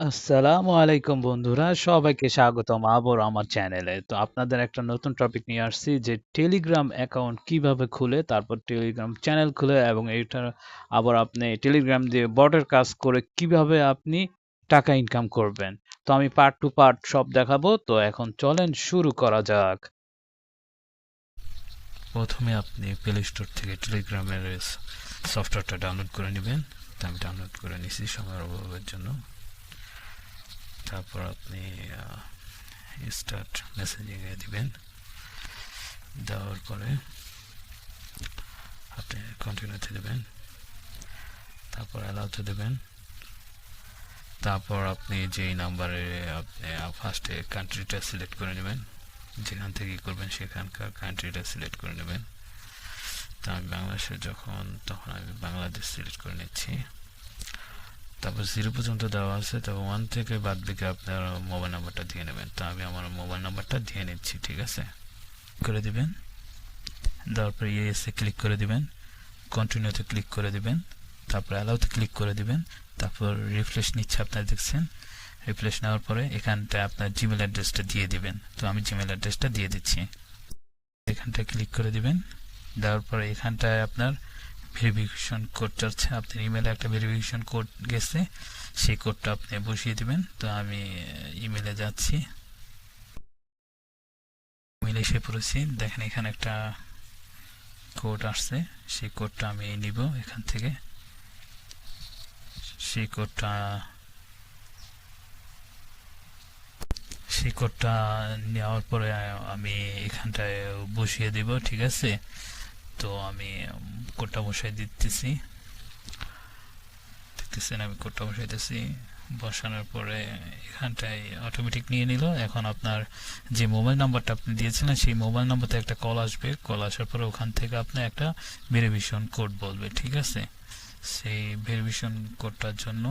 আসসালামু আলাইকুম বন্ধুরা, সবাইকে স্বাগতম আবার আমার চ্যানেলে। তো আপনাদের একটা নতুন টপিক নিয়ে আসছি, যে টেলিগ্রাম অ্যাকাউন্ট কীভাবে খুলে, তারপর টেলিগ্রাম চ্যানেল খুলে, এবং এটা আবার আপনি টেলিগ্রাম দিয়ে বটের কাজ করে কীভাবে আপনি টাকা ইনকাম করবেন। তো আমি পার্ট টু পার্ট সব দেখাবো, তো এখন চলেন শুরু করা যাক। প্রথমে আপনি প্লে স্টোর থেকে টেলিগ্রামের সফটওয়্যারটা ডাউনলোড করে নেবেন। তো আমি ডাউনলোড করে নিছি সময়ের অভাবের জন্য। তারপর আপনি স্টার্ট মেসেজিংয়ে দিবেন। দেওয়ার পরে আপনি কন্টিনিউতে দেবেন। তারপর অ্যালাউতে দেবেন। তারপর আপনি যেই নাম্বারে আপনি ফার্স্টে কান্ট্রিটা সিলেক্ট করে নেবেন। যেখান থেকে করবেন, সেখানকার কান্ট্রিটা সিলেক্ট করে নেবেন। তো আমি বাংলাদেশে যখন, তখন আমি বাংলাদেশ সিলেক্ট করে নিচ্ছি। তারপর জিরো পর্যন্ত দেওয়া আছে, তো ওয়ান থেকে বাদ দিকে আপনার মোবাইল নাম্বারটা দিয়ে নেবেন। তো আমি আমার মোবাইল নাম্বারটা দিয়ে নিচ্ছি, ঠিক আছে? করে দিবেন। দেওয়ার পর ইয়েসে ক্লিক করে দিবেন। কন্টিনিউতে ক্লিক করে দিবেন। তারপর অ্যালাউতে ক্লিক করে দিবেন। তারপর রিফ্রেশ নিচ্ছে আপনারা দেখছেন? রিফ্রেশ নেওয়ার পরে এখানটায় আপনার জিমেল অ্যাড্রেসটা দিয়ে দিবেন। তো আমি জিমেল অ্যাড্রেসটা দিয়ে দিচ্ছি। এখানটায় ক্লিক করে দিবেন। দেওয়ার পরে এখানটায় আপনার ভেরিফিকেশন কোড চাচ্ছে আপনার ইমেলে একটা ভেরিফিকেশন কোড গেছে, সেই কোডটা আপনি বসিয়ে দিবেন। তো আমি ইমেলে যাচ্ছি। ইমেলে এসে পড়েছি। দেখেন এখানে একটা কোড আসছে। সেই কোডটা আমি নিব এখান থেকে। সেই কোডটা সেই কোডটা নেওয়ার পরে আমি এখানটায় বসিয়ে দিব, ঠিক আছে? তো আমি কোডটা বসাই দিতেছি। দেখতেছেন, আমি কোডটা বসাইতেছি বসানোর পরে এখানটায় অটোমেটিক নিয়ে নিল। এখন আপনার যে মোবাইল নাম্বারটা আপনি দিয়েছিলেন, সেই মোবাইল নাম্বারতে একটা কল আসবে। কল আসার পরে ওখান থেকে আপনি একটা ভেরিফিকেশন কোড বলবে, ঠিক আছে? সেই ভেরিফিকেশন কোডটার জন্য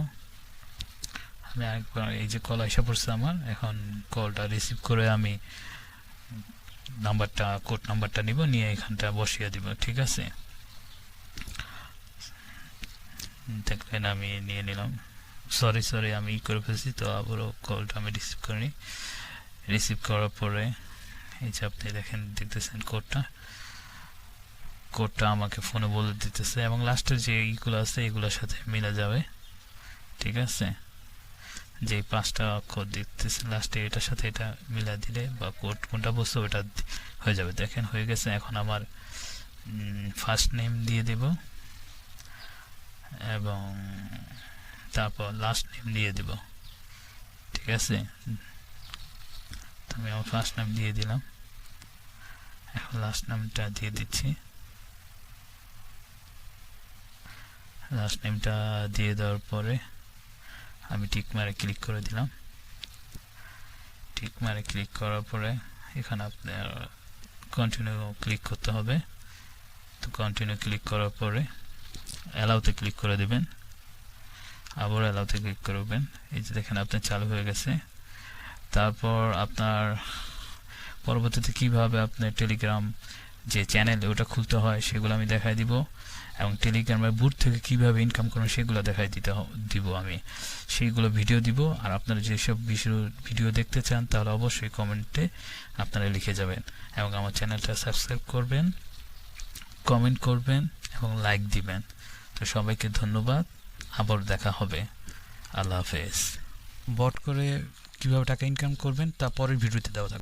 আমি আরেকবার এই যে কল আসা পড়ছে আমার, এখন কলটা রিসিভ করে আমি নাম্বারটা, কোড নাম্বারটা নিব, নিয়ে এখানটা বসিয়ে দিব, ঠিক আছে? দেখলেন আমি নিয়ে নিলাম। সরি সরি আমি ই করে ফেলছি, তো আবারও কলটা আমি রিসিভ করিনি। রিসিভ করার পরে, এই যে আপনি দেখেন, দেখতেছেন কোডটা কোডটা আমাকে ফোনে বলে দিতেছে, এবং লাস্টের যে ইগুলো আছে, এগুলোর সাথে মিলে যাবে, ঠিক আছে? যে পাঁচটা অক্ষর দেখতেছে লাস্টে এটার সাথে এটা মিলা দিলে বা কোড কোনটা বসছে ওটা হয়ে যাবে। দেখেন হয়ে গেছে, এখন আমার ফার্স্ট নেম দিয়ে দেব এবং তারপর লাস্ট নেম দিয়ে দেব। ঠিক আছে? আমি আমার ফার্স্ট নেম দিয়ে দিলাম। এখন লাস্ট নামটা দিয়ে দিচ্ছি। লাস্ট নেমটা দিয়ে দেওয়ার পরে আমি টিক মারে ক্লিক করে দিলাম। টিক মারে ক্লিক করার পরে এখানে আপনার কন্টিনিউ ক্লিক করতে হবে। তো কন্টিনিউ ক্লিক করার পরে অ্যালাউতে ক্লিক করে দেবেন। আবার অ্যালাউতে ক্লিক করবেন। এই যে দেখেন আপনার চালু হয়ে গেছে। তারপর আপনার পরবর্তীতে কীভাবে আপনার টেলিগ্রাম যে চ্যানেল ওটা খুলতে হয়, সেগুলো আমি দেখাই দিব এবং টেলিগ্রামের বুট থেকে কীভাবে ইনকাম করবেন সেগুলো দেখাই দিতে দিব আমি। সেইগুলো ভিডিও দিব আর আপনারা যেসব বিষয় ভিডিও দেখতে চান তাহলে অবশ্যই কমেন্টে আপনারা লিখে যাবেন এবং আমার চ্যানেলটা সাবস্ক্রাইব করবেন কমেন্ট করবেন এবং লাইক দিবেন। তো সবাইকে ধন্যবাদ, আবার দেখা হবে। আল্লাহ হাফেজ। বট করে কীভাবে টাকা ইনকাম করবেন তা পরের ভিডিওতে দেওয়া থাকবে।